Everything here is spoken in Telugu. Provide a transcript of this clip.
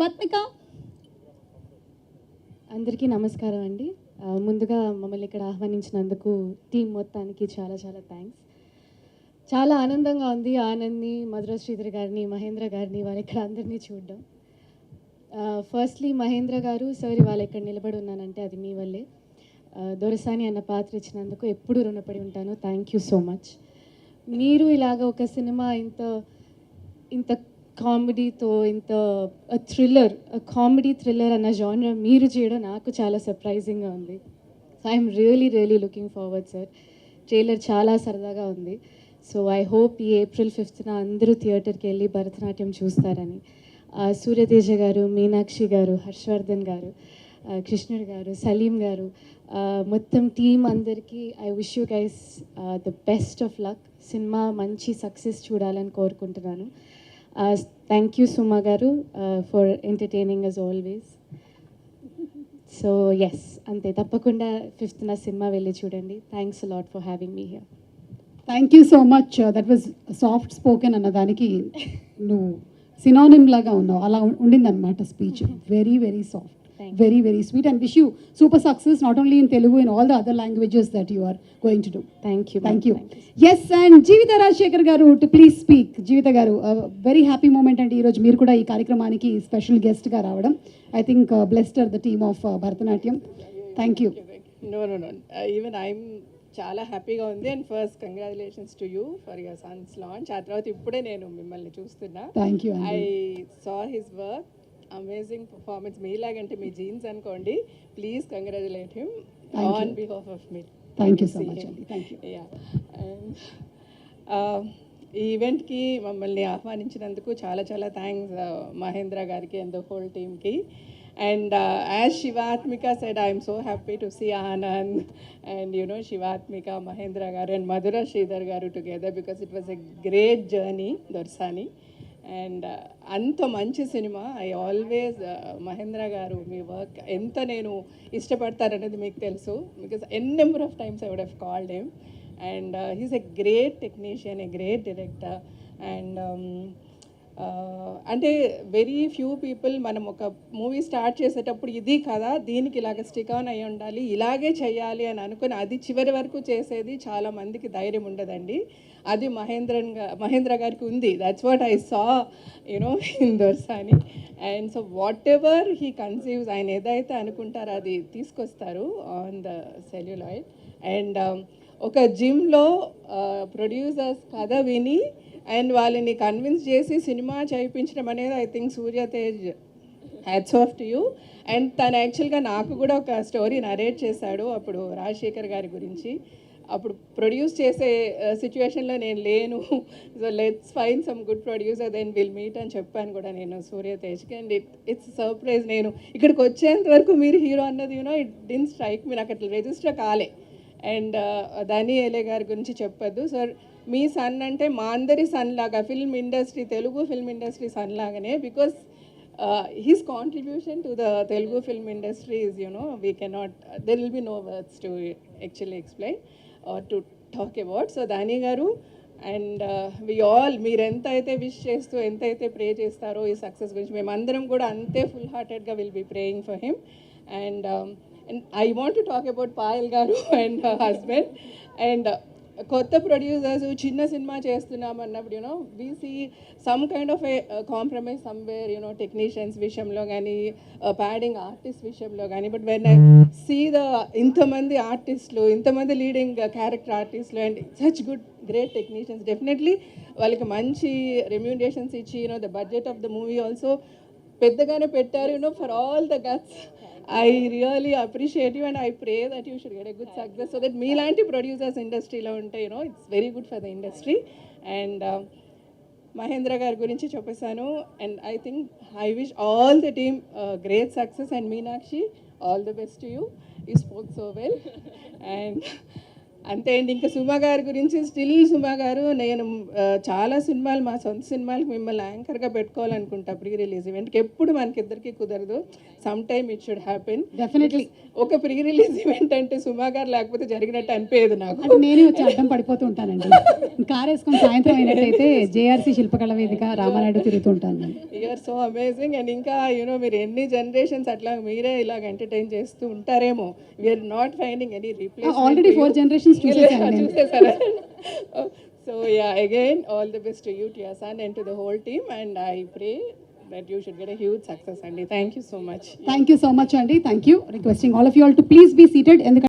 పత్మిక అందరికీ నమస్కారం అండి. ముందుగా మమ్మల్ని ఇక్కడ ఆహ్వానించినందుకు టీం మొత్తానికి చాలా చాలా థ్యాంక్స్. చాలా ఆనందంగా ఉంది ఆనంద్ని మధుర శ్రీధర్ గారిని మహేంద్ర గారిని వాళ్ళు ఇక్కడ అందరినీ చూడడం. ఫస్ట్లీ మహేంద్ర గారు సార్ వాళ్ళు ఇక్కడ నిలబడి ఉన్నానంటే అది మీ వల్లే. దొరసాని అన్న పాత్ర ఇచ్చినందుకు ఎప్పుడూ రుణపడి ఉంటాను. థ్యాంక్ యూ సో మచ్ మీరు ఇలాగ ఒక సినిమా ఇంత ఇంత కామెడీతో ఇంత థ్రిల్లర్ కామెడీ థ్రిల్లర్ అన్న జానర్ మీరు చేయడం నాకు చాలా సర్ప్రైజింగ్గా ఉంది. So I'm really really looking forward sir trailer చాలా సరదాగా ఉంది. సో ఐ హోప్ ఈ ఏప్రిల్ ఫిఫ్త్న అందరూ థియేటర్కి వెళ్ళి భరతనాట్యం చూస్తారని. సూర్యతేజ గారు మీనాక్షి గారు హర్షవర్ధన్ గారు కృష్ణుడు గారు సలీం గారు మొత్తం టీం అందరికీ I wish you guys the best of luck cinema మంచి సక్సెస్ చూడాలని కోరుకుంటున్నాను. థ్యాంక్ యూ సుమా గారు for entertaining us always so yes అంతే తప్పకుండా ఫిఫ్త్ నా సినిమా వెళ్ళి చూడండి thanks lot for having me here thank you so much that was soft spoken అన్న దానికి నువ్వు సినానిమ్ లాగా ఉన్నావు. అలా ఉండిందన్నమాట speech very very soft. Very very sweet and wish you super success not only in Telugu in all the other languages that you are going to do thank you thank you yes and Jeevitha Rajasekhar గారు టు ప్లీజ్ స్పీక్ జీవిత గారు వెరీ హ్యాపీ మూమెంట్ అండి ఈరోజు మీరు కూడా ఈ కార్యక్రమానికి స్పెషల్ గెస్ట్గా రావడం. I think blessed are the team of Bharatanatyam thank you no no no even I'm చాలా హ్యాపీగా ఉంది. And first congratulations to you for your son's launch ఆ తర్వాత ఇప్పుడే నేను మిమ్మల్ని చూస్తున్నా. Thank you I saw his work amazing performance మీలాగంటే మీ జీన్స్ అనుకోండి please congratulate him Thank you. On behalf of me thank you so much అండి థ్యాంక్ యూ యా ఈ ఈవెంట్కి మమ్మల్ని ఆహ్వానించినందుకు చాలా చాలా థ్యాంక్స్ మహేంద్ర గారికి అండ్ ద హోల్ టీమ్కి and as Shivathmika said I'm so happy to see Anand and you know Shivathmika Mahendra గారు అండ్ మధుర శ్రీధర్ గారు together because it was a great journey Dorasani and uh, అంత మంచి సినిమా. ఐ ఆల్వేస్ uh, మహేంద్ర గారు మీ వర్క్ ఎంత నేను ఇష్టపడతారనేది మీకు తెలుసు. Because N number of times I would have called him and he's a great technician a great director and అంటే వెరీ ఫ్యూ పీపుల్ మనం ఒక మూవీ స్టార్ట్ చేసేటప్పుడు ఇది కదా దీనికి ఇలాగ స్టిక్ ఆన్ అయి ఉండాలి ఇలాగే చేయాలి అని అనుకుని అది చివరి వరకు చేసేది చాలా మందికి ధైర్యం ఉండదండి. అది మహేంద్రన్ మహేంద్ర గారికి ఉంది. That's what I saw you know in Dorasani and so whatever he conceives ఆయన ఏదైతే అనుకుంటారో అది తీసుకొస్తారు ఆన్ ద సెల్యులాయిడ్ అండ్ ఒక జిమ్లో ప్రొడ్యూసర్స్ uh, కథ విని అండ్ వాళ్ళని కన్విన్స్ చేసి సినిమా చేయించడం అనేది I think Surya Teja hats off to you and తను యాక్చువల్గా నాకు కూడా ఒక స్టోరీ నరేట్ చేశాడు అప్పుడు రాజశేఖర్ గారి గురించి. అప్పుడు ప్రొడ్యూస్ చేసే uh, సిచ్యువేషన్లో నేను లేను. So let's fine some good producer then will meet అని చెప్పాను కూడా నేను సూర్య తేజ్కి. అండ్ ఇట్ ఇట్స్ సర్ప్రైజ్ నేను ఇక్కడికి వచ్చేంత వరకు మీరు హీరో అన్నది you know it didn't strike me అక్కడ రిజిస్టర్ కాలే. అండ్ దాని ఏలే గారి గురించి చెప్పొద్దు. సార్ మీ సన్ అంటే మా అందరి సన్ లాగా film industry Telugu film industry son లాగానే because his contribution to the Telugu film industry is you know we cannot there will be no words to actually explain or to talk about so దాని గారు అండ్ వి ఆల్ మీరు ఎంత అయితే విష్ చేస్తూ ఎంత అయితే ప్రే చేస్తారో ఈ సక్సెస్ గురించి మేమందరం కూడా అంతే full హార్టెడ్గా will be praying for him and and I want to talk about Payal గారు అండ్ హస్బెండ్ అండ్ కొత్త ప్రొడ్యూసర్స్ చిన్న సినిమా చేస్తున్నాం అన్నప్పుడు you know we see some kind of a compromise somewhere you know technicians విషయంలో కానీ ప్యాడింగ్ ఆర్టిస్ట్ విషయంలో కానీ but when I see the ఇంతమంది ఆర్టిస్టులు ఇంతమంది లీడింగ్ క్యారెక్టర్ ఆర్టిస్టులు and such good great technicians definitely వాళ్ళకి మంచి రెమ్యూనరేషన్స్ ఇచ్చి you know the budget of the movie also పెద్దగానే పెట్టారు you know for all the guts I really appreciate you and I pray that you should get a good success so that మీలాంటి ప్రొడ్యూసర్స్ ఇండస్ట్రీలో ఉంటే you know it's very good for the industry and Mahendra గారి గురించి చెప్పేశాను. And I think I wish all the team great success and Meenakshi all the best you you spoke so well and అంతే అండి ఇంకా సుమా గారి గురించి స్టిల్ సుమా గారు నేను చాలా సినిమాలు మా సొంత సినిమాలకు మిమ్మల్ని యాంకర్గా పెట్టుకోవాలనుకుంటా ప్రీ రిలీజ్ ఈవెంట్కి. ఎప్పుడు మనకిద్దరికి కుదరదు. Some time it should happen. Definitely ఒక ప్రీ రిలీజ్ ఈవెంట్ అంటే సుమా గారు లేకపోతే జరిగినట్టు అనిపించదు నాకు. నేనే వచ్చి అడ్డం పడిపోతూ ఉంటానండి. కార్ వేసుకొని సాయంత్రం అయినట్టయితే జేఆర్సీ శిల్పకళ వేదిక రామానాయుడు తిరుగుతూ ఉంటాను నేను. యూఆర్ సో అమేజింగ్ అండ్ ఇంకా యూనో మీరు ఎన్ని జనరేషన్స్ అట్లా మీరే ఇలాగ ఎంటర్టైన్ చేస్తూ ఉంటారేమో. We're not finding any replace already four generations చూసేసారా so ya again all the best to you to your son and to the whole team and I pray that you should get a huge success అండి thank you so much thank you so much అండి thank you requesting all of you all to please be seated ఎందుకంటే